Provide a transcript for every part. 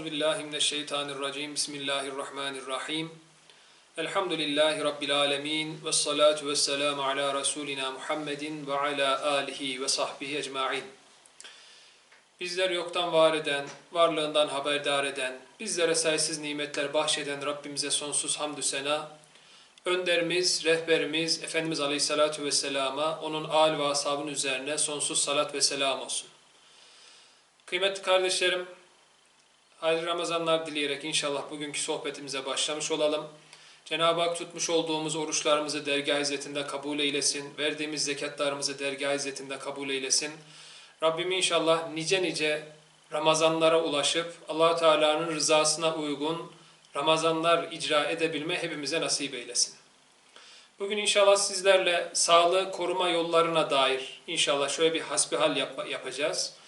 Euzu billahi mineşşeytanirracim. Bismillahirrahmanirrahim. Elhamdülillahi rabbil alamin ve salatu vesselamu ala rasulina Muhammedin ve ala alihi ve sahbihi ecmaîn. Bizler yoktan var eden, varlığından haberdar eden, bizlere sayısız nimetler bahşeden Rabbimize sonsuz hamdü sena, önderimiz, rehberimiz Efendimiz Aleyhisselatü Vesselam'a, onun âl ve ashabın üzerine sonsuz salat ve selam olsun. Kıymetli kardeşlerim, hayırlı Ramazanlar dileyerek inşallah bugünkü sohbetimize başlamış olalım. Cenab-ı Hak tutmuş olduğumuz oruçlarımızı dergah izzetinde kabul eylesin, verdiğimiz zekatlarımızı dergah izzetinde kabul eylesin. Rabbim inşallah nice nice Ramazanlara ulaşıp allah Teala'nın rızasına uygun Ramazanlar icra edebilme hepimize nasip eylesin. Bugün inşallah sizlerle sağlığı koruma yollarına dair inşallah şöyle bir hasbihal yap yapacağız.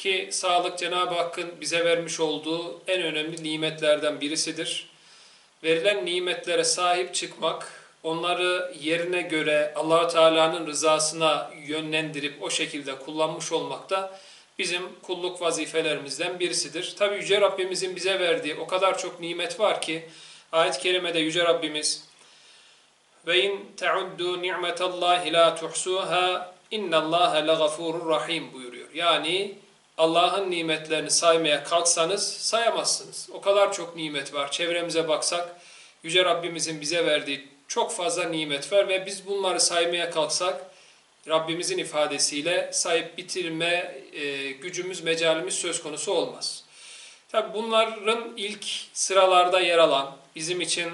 Ki sağlık Cenab-ı Hakk'ın bize vermiş olduğu en önemli nimetlerden birisidir. Verilen nimetlere sahip çıkmak, onları yerine göre allah Teala'nın rızasına yönlendirip o şekilde kullanmış olmak da bizim kulluk vazifelerimizden birisidir. Tabi Yüce Rabbimizin bize verdiği o kadar çok nimet var ki ayet-i kerimede Yüce Rabbimiz ve in teuddu ni'metallahi la tuhsuha innallaha legafurur rahim buyuruyor. Yani Allah'ın nimetlerini saymaya kalksanız sayamazsınız. O kadar çok nimet var. Çevremize baksak Yüce Rabbimizin bize verdiği çok fazla nimet var ve biz bunları saymaya kalksak Rabbimizin ifadesiyle sayıp bitirme e, gücümüz, mecalimiz söz konusu olmaz. Tabi bunların ilk sıralarda yer alan, bizim için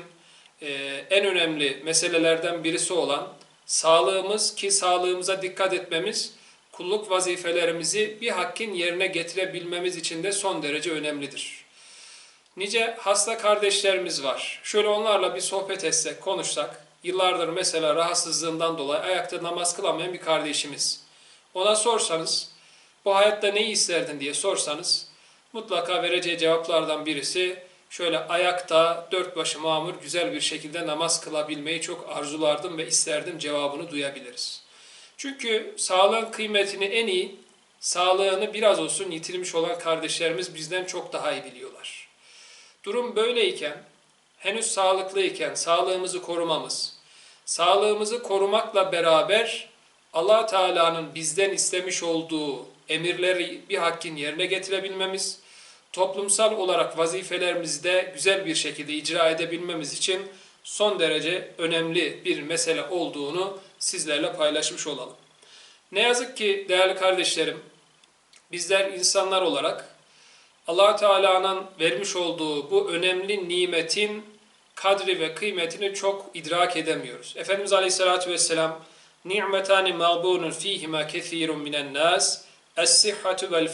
e, en önemli meselelerden birisi olan sağlığımız ki sağlığımıza dikkat etmemiz kulluk vazifelerimizi bir hakkin yerine getirebilmemiz için de son derece önemlidir. Nice hasta kardeşlerimiz var. Şöyle onlarla bir sohbet etsek, konuşsak, yıllardır mesela rahatsızlığından dolayı ayakta namaz kılamayan bir kardeşimiz. Ona sorsanız, bu hayatta neyi isterdin diye sorsanız, mutlaka vereceği cevaplardan birisi, şöyle ayakta dört başı mamur güzel bir şekilde namaz kılabilmeyi çok arzulardım ve isterdim cevabını duyabiliriz. Çünkü sağlığın kıymetini en iyi, sağlığını biraz olsun yitirmiş olan kardeşlerimiz bizden çok daha iyi biliyorlar. Durum böyleyken, henüz sağlıklıyken sağlığımızı korumamız, sağlığımızı korumakla beraber allah Teala'nın bizden istemiş olduğu emirleri bir hakkin yerine getirebilmemiz, toplumsal olarak vazifelerimizi de güzel bir şekilde icra edebilmemiz için son derece önemli bir mesele olduğunu sizlerle paylaşmış olalım. Ne yazık ki değerli kardeşlerim, bizler insanlar olarak allah Teala'nın vermiş olduğu bu önemli nimetin kadri ve kıymetini çok idrak edemiyoruz. Efendimiz Aleyhisselatü Vesselam ni'metani mağbunun fihima kethirun minen nas es-sihhatu vel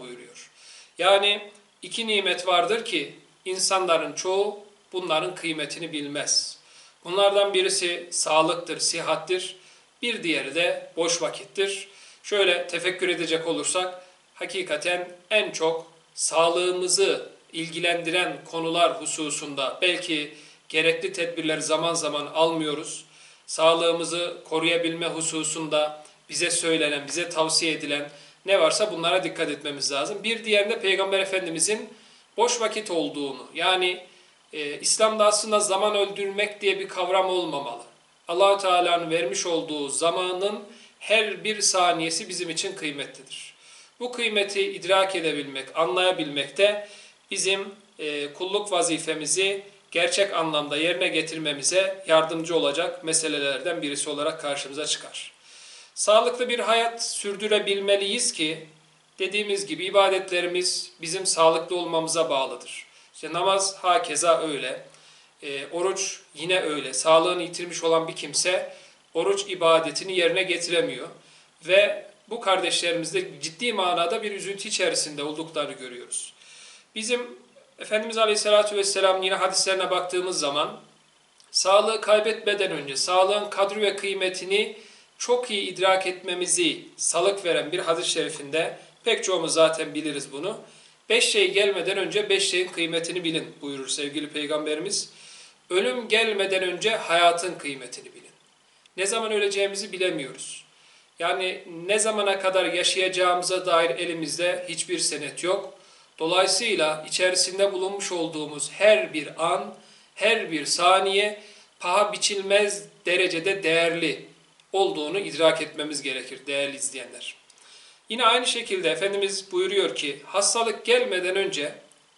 buyuruyor. Yani iki nimet vardır ki insanların çoğu bunların kıymetini bilmez. Bunlardan birisi sağlıktır, sihattir. Bir diğeri de boş vakittir. Şöyle tefekkür edecek olursak hakikaten en çok sağlığımızı ilgilendiren konular hususunda belki gerekli tedbirleri zaman zaman almıyoruz. Sağlığımızı koruyabilme hususunda bize söylenen, bize tavsiye edilen ne varsa bunlara dikkat etmemiz lazım. Bir diğerinde Peygamber Efendimizin boş vakit olduğunu yani e, İslam'da aslında zaman öldürmek diye bir kavram olmamalı. allah Teala'nın vermiş olduğu zamanın her bir saniyesi bizim için kıymetlidir. Bu kıymeti idrak edebilmek, anlayabilmek de bizim e, kulluk vazifemizi gerçek anlamda yerine getirmemize yardımcı olacak meselelerden birisi olarak karşımıza çıkar. Sağlıklı bir hayat sürdürebilmeliyiz ki dediğimiz gibi ibadetlerimiz bizim sağlıklı olmamıza bağlıdır. İşte namaz hakeza öyle. E, oruç yine öyle. Sağlığını yitirmiş olan bir kimse oruç ibadetini yerine getiremiyor. Ve bu kardeşlerimizde ciddi manada bir üzüntü içerisinde olduklarını görüyoruz. Bizim Efendimiz Aleyhisselatü Vesselam yine hadislerine baktığımız zaman sağlığı kaybetmeden önce sağlığın kadri ve kıymetini çok iyi idrak etmemizi salık veren bir hadis-i şerifinde pek çoğumuz zaten biliriz bunu. Beş şey gelmeden önce beş şeyin kıymetini bilin buyurur sevgili peygamberimiz. Ölüm gelmeden önce hayatın kıymetini bilin. Ne zaman öleceğimizi bilemiyoruz. Yani ne zamana kadar yaşayacağımıza dair elimizde hiçbir senet yok. Dolayısıyla içerisinde bulunmuş olduğumuz her bir an, her bir saniye paha biçilmez derecede değerli olduğunu idrak etmemiz gerekir değerli izleyenler. Yine aynı şekilde Efendimiz buyuruyor ki hastalık gelmeden önce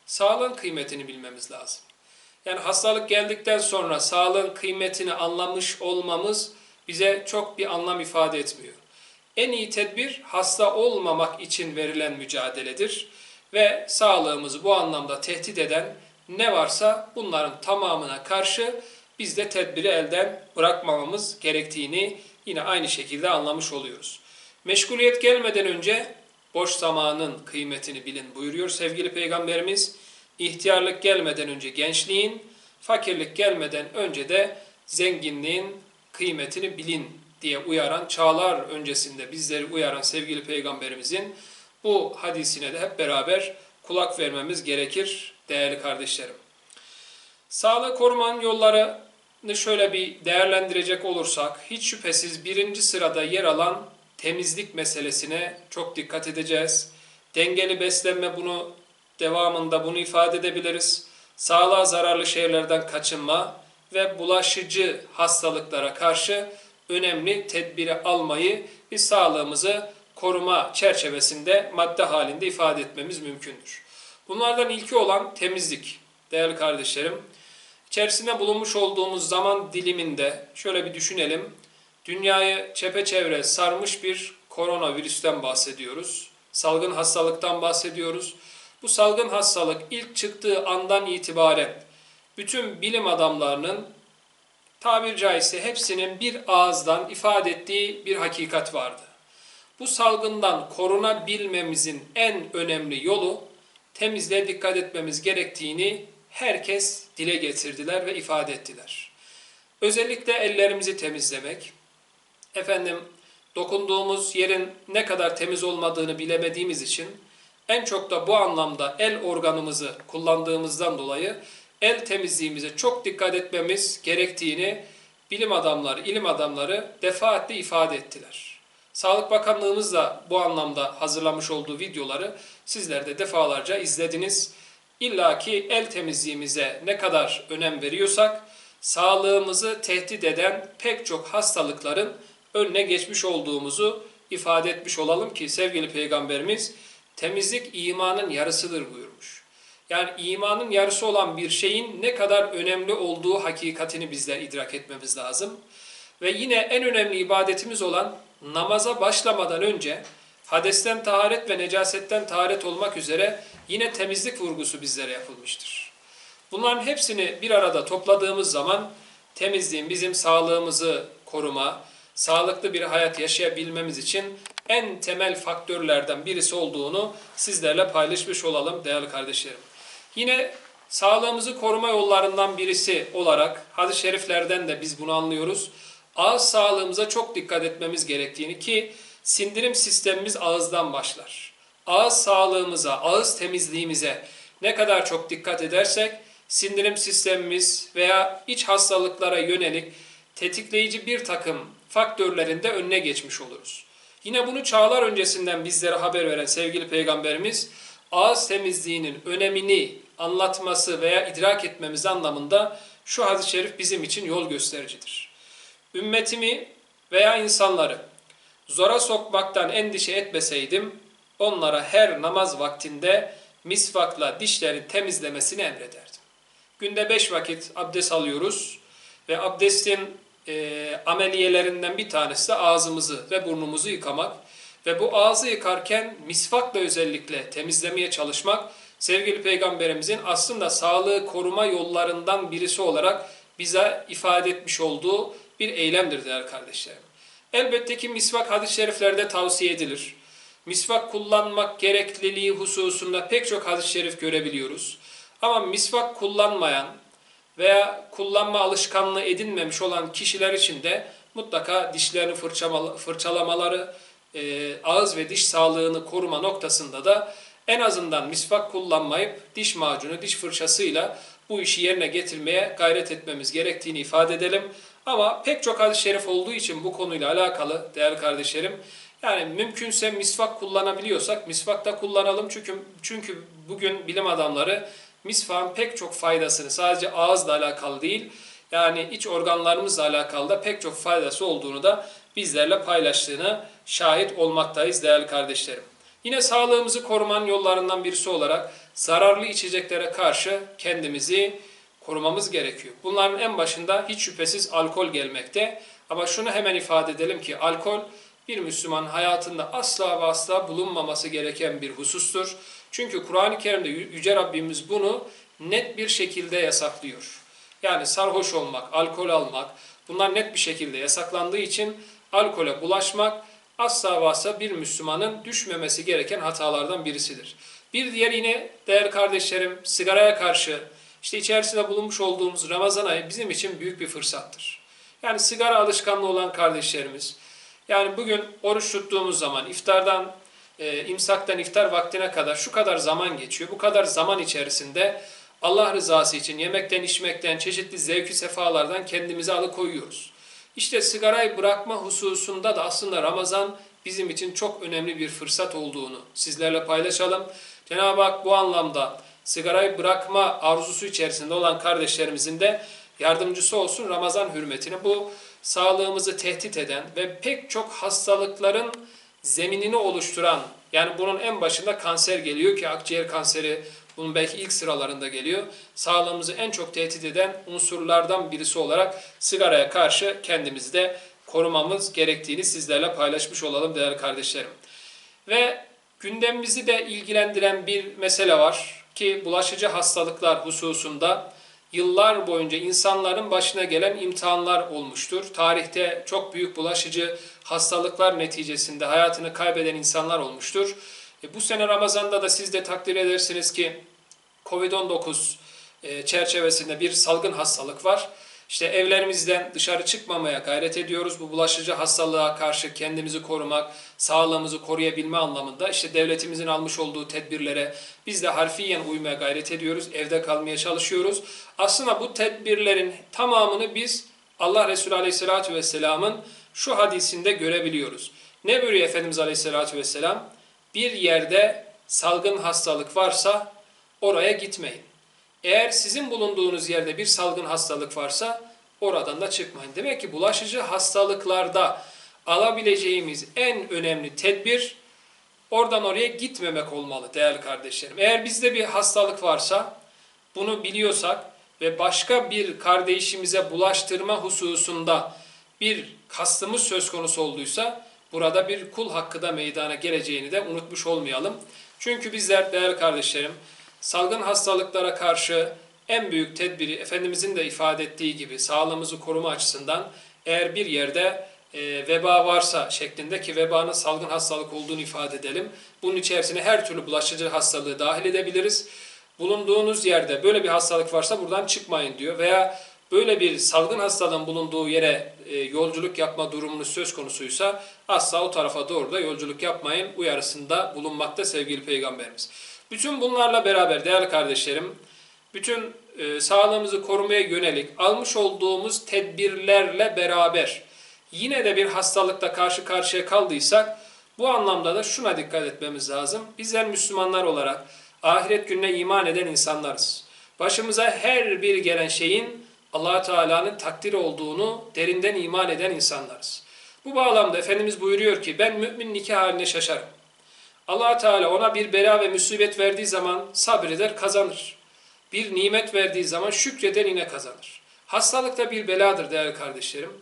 sağlığın kıymetini bilmemiz lazım. Yani hastalık geldikten sonra sağlığın kıymetini anlamış olmamız bize çok bir anlam ifade etmiyor. En iyi tedbir hasta olmamak için verilen mücadeledir ve sağlığımızı bu anlamda tehdit eden ne varsa bunların tamamına karşı biz de tedbiri elden bırakmamamız gerektiğini yine aynı şekilde anlamış oluyoruz. Meşguliyet gelmeden önce boş zamanın kıymetini bilin buyuruyor sevgili peygamberimiz. İhtiyarlık gelmeden önce gençliğin, fakirlik gelmeden önce de zenginliğin kıymetini bilin diye uyaran, çağlar öncesinde bizleri uyaran sevgili peygamberimizin bu hadisine de hep beraber kulak vermemiz gerekir değerli kardeşlerim. Sağlığı korumanın yollarını şöyle bir değerlendirecek olursak, hiç şüphesiz birinci sırada yer alan temizlik meselesine çok dikkat edeceğiz. Dengeli beslenme bunu devamında bunu ifade edebiliriz. Sağlığa zararlı şeylerden kaçınma ve bulaşıcı hastalıklara karşı önemli tedbiri almayı biz sağlığımızı koruma çerçevesinde madde halinde ifade etmemiz mümkündür. Bunlardan ilki olan temizlik. Değerli kardeşlerim, içerisinde bulunmuş olduğumuz zaman diliminde şöyle bir düşünelim. Dünyayı çepeçevre sarmış bir koronavirüsten bahsediyoruz. Salgın hastalıktan bahsediyoruz. Bu salgın hastalık ilk çıktığı andan itibaren bütün bilim adamlarının tabir caizse hepsinin bir ağızdan ifade ettiği bir hakikat vardı. Bu salgından korunabilmemizin en önemli yolu temizliğe dikkat etmemiz gerektiğini herkes dile getirdiler ve ifade ettiler. Özellikle ellerimizi temizlemek, efendim dokunduğumuz yerin ne kadar temiz olmadığını bilemediğimiz için en çok da bu anlamda el organımızı kullandığımızdan dolayı el temizliğimize çok dikkat etmemiz gerektiğini bilim adamları, ilim adamları defaatle ifade ettiler. Sağlık Bakanlığımız da bu anlamda hazırlamış olduğu videoları sizler de defalarca izlediniz. İlla ki el temizliğimize ne kadar önem veriyorsak sağlığımızı tehdit eden pek çok hastalıkların önüne geçmiş olduğumuzu ifade etmiş olalım ki sevgili peygamberimiz temizlik imanın yarısıdır buyurmuş. Yani imanın yarısı olan bir şeyin ne kadar önemli olduğu hakikatini bizler idrak etmemiz lazım. Ve yine en önemli ibadetimiz olan namaza başlamadan önce hadesten taharet ve necasetten taharet olmak üzere yine temizlik vurgusu bizlere yapılmıştır. Bunların hepsini bir arada topladığımız zaman temizliğin bizim sağlığımızı koruma, sağlıklı bir hayat yaşayabilmemiz için en temel faktörlerden birisi olduğunu sizlerle paylaşmış olalım değerli kardeşlerim. Yine sağlığımızı koruma yollarından birisi olarak hadis-i şeriflerden de biz bunu anlıyoruz. Ağız sağlığımıza çok dikkat etmemiz gerektiğini ki sindirim sistemimiz ağızdan başlar. Ağız sağlığımıza, ağız temizliğimize ne kadar çok dikkat edersek sindirim sistemimiz veya iç hastalıklara yönelik tetikleyici bir takım faktörlerin de önüne geçmiş oluruz. Yine bunu çağlar öncesinden bizlere haber veren sevgili peygamberimiz ağız temizliğinin önemini anlatması veya idrak etmemiz anlamında şu hadis-i şerif bizim için yol göstericidir. Ümmetimi veya insanları zora sokmaktan endişe etmeseydim onlara her namaz vaktinde misvakla dişlerini temizlemesini emrederdim. Günde beş vakit abdest alıyoruz ve abdestin e, ameliyelerinden bir tanesi de ağzımızı ve burnumuzu yıkamak. Ve bu ağzı yıkarken misvakla özellikle temizlemeye çalışmak sevgili peygamberimizin aslında sağlığı koruma yollarından birisi olarak bize ifade etmiş olduğu bir eylemdir değerli kardeşlerim. Elbette ki misvak hadis-i şeriflerde tavsiye edilir. Misvak kullanmak gerekliliği hususunda pek çok hadis-i şerif görebiliyoruz. Ama misvak kullanmayan veya kullanma alışkanlığı edinmemiş olan kişiler için de mutlaka dişlerini fırçalamaları, e, ağız ve diş sağlığını koruma noktasında da en azından misvak kullanmayıp diş macunu, diş fırçasıyla bu işi yerine getirmeye gayret etmemiz gerektiğini ifade edelim. Ama pek çok hadis-i şerif olduğu için bu konuyla alakalı değerli kardeşlerim Yani mümkünse misvak kullanabiliyorsak misvak da kullanalım. Çünkü çünkü bugün bilim adamları misvakın pek çok faydasını sadece ağızla alakalı değil yani iç organlarımızla alakalı da pek çok faydası olduğunu da bizlerle paylaştığını şahit olmaktayız değerli kardeşlerim. Yine sağlığımızı korumanın yollarından birisi olarak zararlı içeceklere karşı kendimizi korumamız gerekiyor. Bunların en başında hiç şüphesiz alkol gelmekte. Ama şunu hemen ifade edelim ki alkol bir Müslüman hayatında asla ve asla bulunmaması gereken bir husustur. Çünkü Kur'an-ı Kerim'de Yüce Rabbimiz bunu net bir şekilde yasaklıyor. Yani sarhoş olmak, alkol almak bunlar net bir şekilde yasaklandığı için alkole bulaşmak asla ve asla bir Müslümanın düşmemesi gereken hatalardan birisidir. Bir diğer yine değerli kardeşlerim sigaraya karşı işte içerisinde bulunmuş olduğumuz Ramazan ayı bizim için büyük bir fırsattır. Yani sigara alışkanlığı olan kardeşlerimiz yani bugün oruç tuttuğumuz zaman iftardan e, imsaktan iftar vaktine kadar şu kadar zaman geçiyor. Bu kadar zaman içerisinde Allah rızası için yemekten içmekten çeşitli zevki sefalardan kendimizi alıkoyuyoruz. İşte sigarayı bırakma hususunda da aslında Ramazan bizim için çok önemli bir fırsat olduğunu sizlerle paylaşalım. Cenab-ı Hak bu anlamda sigarayı bırakma arzusu içerisinde olan kardeşlerimizin de yardımcısı olsun Ramazan hürmetine. Bu sağlığımızı tehdit eden ve pek çok hastalıkların zeminini oluşturan yani bunun en başında kanser geliyor ki akciğer kanseri bunun belki ilk sıralarında geliyor. Sağlığımızı en çok tehdit eden unsurlardan birisi olarak sigaraya karşı kendimizi de korumamız gerektiğini sizlerle paylaşmış olalım değerli kardeşlerim. Ve gündemimizi de ilgilendiren bir mesele var ki bulaşıcı hastalıklar hususunda yıllar boyunca insanların başına gelen imtihanlar olmuştur. Tarihte çok büyük bulaşıcı hastalıklar neticesinde hayatını kaybeden insanlar olmuştur. E, bu sene Ramazan'da da siz de takdir edersiniz ki Covid-19 e, çerçevesinde bir salgın hastalık var. İşte evlerimizden dışarı çıkmamaya gayret ediyoruz. Bu bulaşıcı hastalığa karşı kendimizi korumak, sağlığımızı koruyabilme anlamında işte devletimizin almış olduğu tedbirlere biz de harfiyen uymaya gayret ediyoruz. Evde kalmaya çalışıyoruz. Aslında bu tedbirlerin tamamını biz Allah Resulü Aleyhisselatü Vesselam'ın şu hadisinde görebiliyoruz. Ne buyuruyor Efendimiz Aleyhisselatü Vesselam? Bir yerde salgın hastalık varsa oraya gitmeyin. Eğer sizin bulunduğunuz yerde bir salgın hastalık varsa oradan da çıkmayın. Demek ki bulaşıcı hastalıklarda alabileceğimiz en önemli tedbir oradan oraya gitmemek olmalı değerli kardeşlerim. Eğer bizde bir hastalık varsa bunu biliyorsak ve başka bir kardeşimize bulaştırma hususunda bir kastımız söz konusu olduysa burada bir kul hakkı da meydana geleceğini de unutmuş olmayalım. Çünkü bizler değerli kardeşlerim salgın hastalıklara karşı en büyük tedbiri Efendimizin de ifade ettiği gibi sağlığımızı koruma açısından eğer bir yerde e, veba varsa şeklinde ki vebanın salgın hastalık olduğunu ifade edelim. Bunun içerisine her türlü bulaşıcı hastalığı dahil edebiliriz. Bulunduğunuz yerde böyle bir hastalık varsa buradan çıkmayın diyor veya böyle bir salgın hastalığın bulunduğu yere e, yolculuk yapma durumunuz söz konusuysa asla o tarafa doğru da yolculuk yapmayın uyarısında bulunmakta sevgili peygamberimiz. Bütün bunlarla beraber değerli kardeşlerim, bütün e, sağlığımızı korumaya yönelik almış olduğumuz tedbirlerle beraber yine de bir hastalıkla karşı karşıya kaldıysak bu anlamda da şuna dikkat etmemiz lazım. Bizler Müslümanlar olarak ahiret gününe iman eden insanlarız. Başımıza her bir gelen şeyin allah Teala'nın takdir olduğunu derinden iman eden insanlarız. Bu bağlamda Efendimiz buyuruyor ki ben mümin nikah haline şaşarım allah Teala ona bir bela ve musibet verdiği zaman sabreder kazanır. Bir nimet verdiği zaman şükreder yine kazanır. Hastalık da bir beladır değerli kardeşlerim.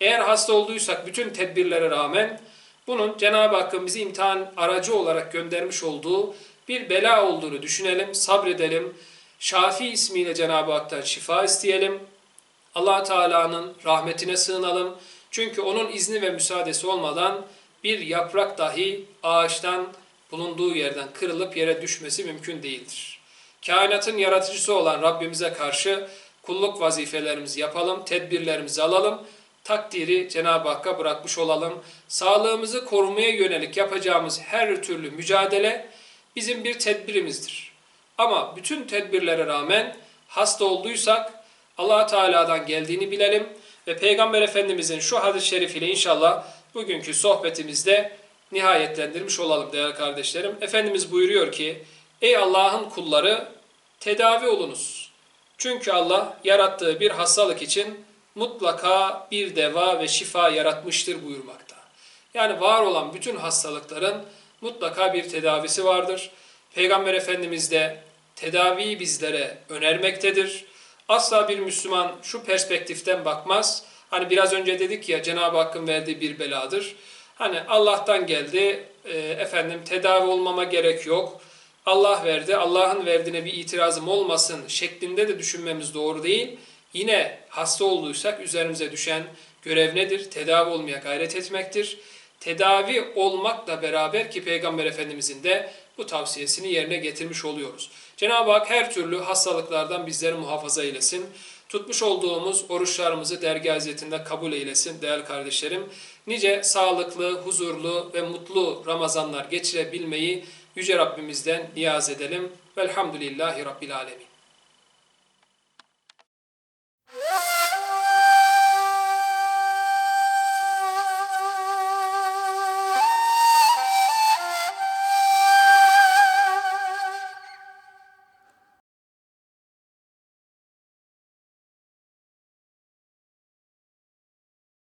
Eğer hasta olduysak bütün tedbirlere rağmen bunun Cenab-ı Hakk'ın bizi imtihan aracı olarak göndermiş olduğu bir bela olduğunu düşünelim, sabredelim. Şafi ismiyle Cenab-ı Hak'tan şifa isteyelim. Allah Teala'nın rahmetine sığınalım. Çünkü onun izni ve müsaadesi olmadan bir yaprak dahi ağaçtan bulunduğu yerden kırılıp yere düşmesi mümkün değildir. Kainatın yaratıcısı olan Rabbimize karşı kulluk vazifelerimizi yapalım, tedbirlerimizi alalım, takdiri Cenab-ı Hakk'a bırakmış olalım. Sağlığımızı korumaya yönelik yapacağımız her türlü mücadele bizim bir tedbirimizdir. Ama bütün tedbirlere rağmen hasta olduysak allah Teala'dan geldiğini bilelim ve Peygamber Efendimizin şu hadis-i şerifiyle inşallah bugünkü sohbetimizde nihayetlendirmiş olalım değerli kardeşlerim. Efendimiz buyuruyor ki, ey Allah'ın kulları tedavi olunuz. Çünkü Allah yarattığı bir hastalık için mutlaka bir deva ve şifa yaratmıştır buyurmakta. Yani var olan bütün hastalıkların mutlaka bir tedavisi vardır. Peygamber Efendimiz de tedaviyi bizlere önermektedir. Asla bir Müslüman şu perspektiften bakmaz. Hani biraz önce dedik ya Cenab-ı Hakk'ın verdiği bir beladır. Hani Allah'tan geldi, e, efendim tedavi olmama gerek yok. Allah verdi, Allah'ın verdiğine bir itirazım olmasın şeklinde de düşünmemiz doğru değil. Yine hasta olduysak üzerimize düşen görev nedir? Tedavi olmaya gayret etmektir. Tedavi olmakla beraber ki Peygamber Efendimizin de bu tavsiyesini yerine getirmiş oluyoruz. Cenab-ı Hak her türlü hastalıklardan bizleri muhafaza eylesin. Tutmuş olduğumuz oruçlarımızı dergâh hizmetinde kabul eylesin değerli kardeşlerim. Nice sağlıklı, huzurlu ve mutlu Ramazanlar geçirebilmeyi Yüce Rabbimizden niyaz edelim. Velhamdülillahi Rabbil Alemin.